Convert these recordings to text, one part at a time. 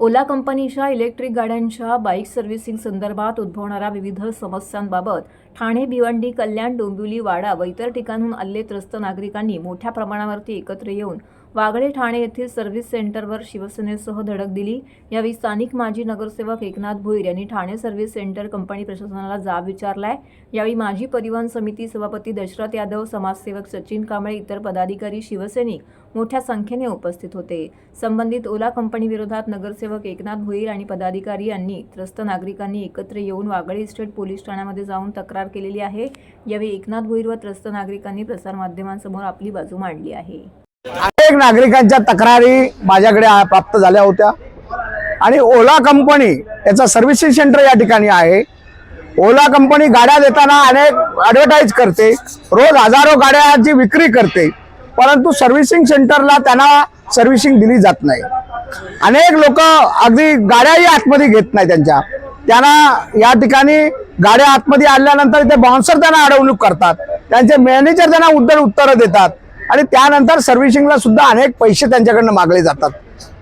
ओला कंपनीच्या इलेक्ट्रिक गाड्यांच्या bike servicing संदर्भात उद्भवणाऱ्या विविध समस्यांबाबत ठाणे भिवंडी कल्याण डोंबिवली वाडा व इतर ठिकाणहून आलेले त्रस्त नागरिकांनी मोठ्या प्रमाणावरती एकत्र येऊन वागळे ठाणे येथील सर्व्हिस सेंटरवर शिवसेनेसह धडक दिली. यावेळी स्थानिक माजी नगरसेवक एकनाथ भोईर यांनी ठाणे सर्व्हिस सेंटर कंपनी प्रशासनाला जाब विचारलाय. यावेळी माजी परिवहन समिती सभापती दशरथ यादव समाजसेवक सचिन कांबळे इतर पदाधिकारी शिवसैनिक मोठ्या संख्येने उपस्थित होते. संबंधित ओला कंपनीविरोधात नगरसेवक एकनाथ भोईर आणि पदाधिकारी यांनी त्रस्त नागरिकांनी एकत्र येऊन वागळे इस्टेट पोलीस ठाण्यामध्ये जाऊन तक्रार केलेली आहे. यावेळी एकनाथ भोईर व त्रस्त नागरिकांनी प्रसारमाध्यमांसमोर आपली बाजू मांडली आहे. अनेक नागरिकांच्या तक्रारी माझ्याकडे प्राप्त झाल्या होत्या. आणि ओला कंपनी याचं सर्व्हिसिंग सेंटर या ठिकाणी आहे. ओला कंपनी गाड्या देताना अनेक ॲडव्हर्टाईज करते. रोज हजारो गाड्याची विक्री करते. परंतु सर्व्हिसिंग सेंटरला त्यांना सर्व्हिसिंग दिली जात नाही. अनेक लोक अगदी गाड्याही आतमध्ये घेत नाही त्यांच्या. त्यांना या ठिकाणी गाड्या आतमध्ये आणल्यानंतर ते बाउन्सर त्यांना अडवणूक करतात. त्यांचे मॅनेजर त्यांना उद्धर उत्तरं देतात. आणि त्यानंतर सर्व्हिसिंगला सुद्धा अनेक पैसे त्यांच्याकडनं मागले जातात.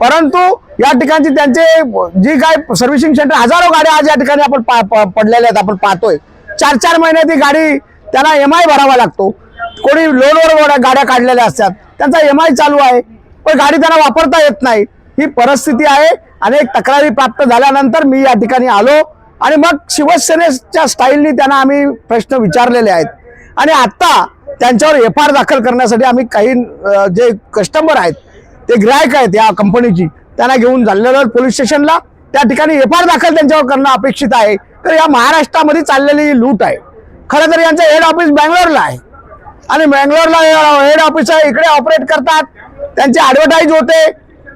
परंतु या ठिकाणची त्यांचे जी काय सर्व्हिसिंग सेंटर हजारो गाड्या आज या ठिकाणी आपण पा- प- पडलेल्या आहेत आपण पाहतोय. चार चार महिने ती गाडी त्यांना एम आय भरावा लागतो. कोणी लोनवर गाड्या- काढलेल्या असतात. त्यांचा एम आय चालू आहे. पण गाडी त्यांना वापरता येत नाही. ही परिस्थिती आहे. अनेक तक्रारी प्राप्त झाल्यानंतर मी या ठिकाणी आलो आणि मग शिवसेनेच्या स्टाईलनी त्यांना आम्ही प्रश्न विचारलेले आहेत. आणि आत्ता त्यांच्यावर एफ आर दाखल करण्यासाठी आम्ही काही जे कस्टमर आहेत ते ग्राहक आहेत या कंपनीची त्यांना घेऊन झालेलं पोलीस स्टेशनला त्या ठिकाणी एफ आर दाखल त्यांच्यावर करणं अपेक्षित आहे. तर या महाराष्ट्रामध्ये चाललेली ही लूट आहे. खरं तर यांचं हेड ऑफिस बँगलोरला आहे. आणि बँगलोरला हेड ऑफिस आहे इकडे ऑपरेट करतात. त्यांची ॲडव्हर्टाईज होते.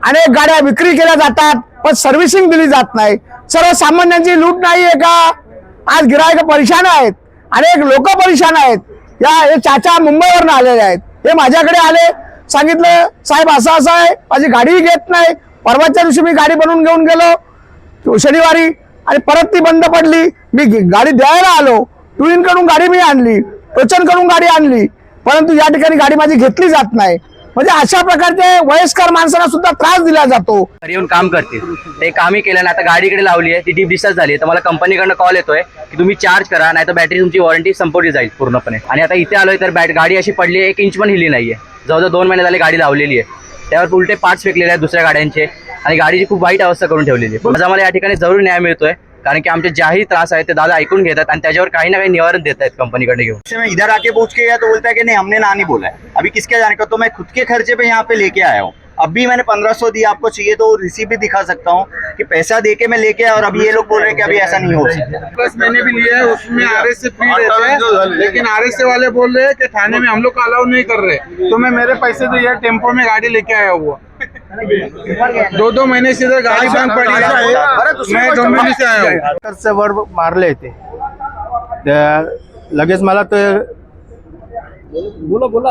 अनेक गाड्या विक्री केल्या जातात पण सर्व्हिसिंग दिली जात नाही. सर्वसामान्यांची लूट नाही आहे का? आज गिरायक परेशान आहेत. अनेक लोक परेशान आहेत. या हे चाचा मुंबईवरून आलेले आहेत. हे माझ्याकडे आले. सांगितलं साहेब असं असं आहे. माझी गाडीही घेत नाही. परवाच्या दिवशी मी गाडी बनवून घेऊन गेलो. शनिवारी. आणि परत ती बंद पडली. मी गाडी द्यायला आलो. टुईनकडून गाडी मी आणली. टोचनकडून गाडी आणली. परंतु या ठिकाणी गाडी माझी घेतली जात नाही. म्हणजे अशा प्रकारचे वयस्कर माणसांना सुद्धा त्रास दिला जातो. घरी येऊन काम करतील ते कामही केलं नाही आता गाडीकडे लावली आहे ती डीप डिस्चार्ज झाली आहे. तर मला कंपनीकडनं कॉल येतोय की तुम्ही चार्ज करा नाही तर बॅटरी तुमची वॉरंटी संपवली जाईल पूर्णपणे. आणि आता इथे आलोय तर बॅट गाडी अशी पडली आहे एक इंच पण हिली नाहीये. जवळजवळ दोन महिने झाले गाडी लावलेली आहे. त्यावर उलटे पार्ट्स फेकलेले आहेत दुसऱ्या गाड्यांचे. आणि गाडीची खूप वाईट अवस्था करून ठेवलेली आहे. माझा मला या ठिकाणी जरूर न्याय मिळतोय. कारण की आमचे ज्याही त्रास आहेत ते दादा ऐकून घेतात आणि त्याच्यावर काही ना काही निवारण देत आहेत कंपनीकडे घेऊन. इधर आके पूछ के गया तो बोलता है कि नहीं हमने ना नहीं बोला है। अभी किसके जाने का? तो मैं खुद के खर्चे पे यहाँ पे लेके आया हूँ। अभी मैंने पंद्रह सौ दिया आपको चाहिए तो रिसीप भी दिखा सकता हूँ कि पैसा दे के मैं लेके आया और अभी ये लोग बोल रहे हैं कि अभी ऐसा नहीं हो सकता। प्लस मैंने भी लिया है उसमें आर एस फ्री रहते हैं। लेकिन आर एस वाले बोल रहे हैं कि थाने में हम लोग अलाउ नहीं कर रहे। तो मैं मेरे पैसे तो यार टेंपो में गाड़ी लेके आया हुआ। दो दो महीने से इधर गाड़ी बंद पड़ी है। मैं डोंबिवली से आया हूँ। टक्करचे वर मारले ते त्या- लगेच मला ते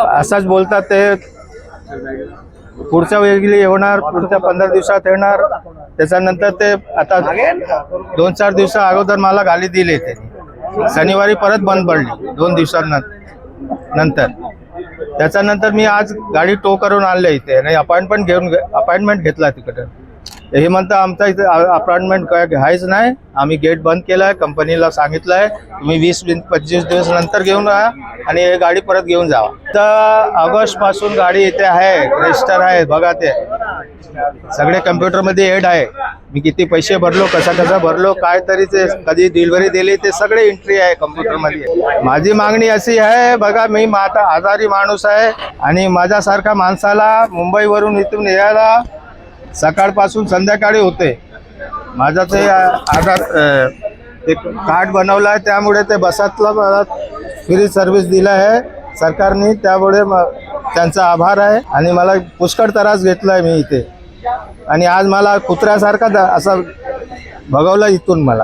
असाच बोलतात ते पुढच्या वेळी येणार पुढच्या पंधरा दिवसात येणार त्याच्यानंतर ते आता दोन चार दिवसा अगोदर मला गाडी दिली त्यांनी. शनिवारी परत बंद पडली दोन दिवसांनंतर. नंतर. त्याच्यानंतर मी आज गाडी टो करून आणले इथे. आणि अपॉइंटमेंट घेऊन अपॉइंटमेंट घेतला तिकडे. हे म्हणतं आमचा इथे अपॉइंटमेंट काय घ्यायच नाही. आम्ही गेट बंद केलाय. आहे कंपनीला सांगितलं आहे तुम्ही वीस पंचवीस दिवस नंतर घेऊन राहा आणि हे गाडी परत घेऊन जावा. तर ऑगस्टपासून गाडी इथे आहे रजिस्टर आहे बघा ते. सगळे कम्प्युटरमध्ये एड आहे. मी किती पैसे भरलो कसा कसा भरलो काय तरी ते कधी डिलिव्हरी दिली ते सगळे एंट्री आहे कम्प्युटरमध्ये माझी मागणी अशी आहे बघा मी आता आजारी माणूस आहे आणि माझ्यासारख्या माणसाला मुंबईवरून इथून यायला सकाळपासून संध्याकाळी होते. माझा ते आधार एक कार्ड बनवलं आहे त्यामुळे ते बसातला मला फ्री सर्व्हिस दिलं आहे सरकारने. त्यामुळे त्यांचा आभार आहे आणि मला पुष्कळ त्रास घेतला आहे मी इथे. आणि आज मला कुत्र्यासारखा असा भगवला भगवलं इथून मला.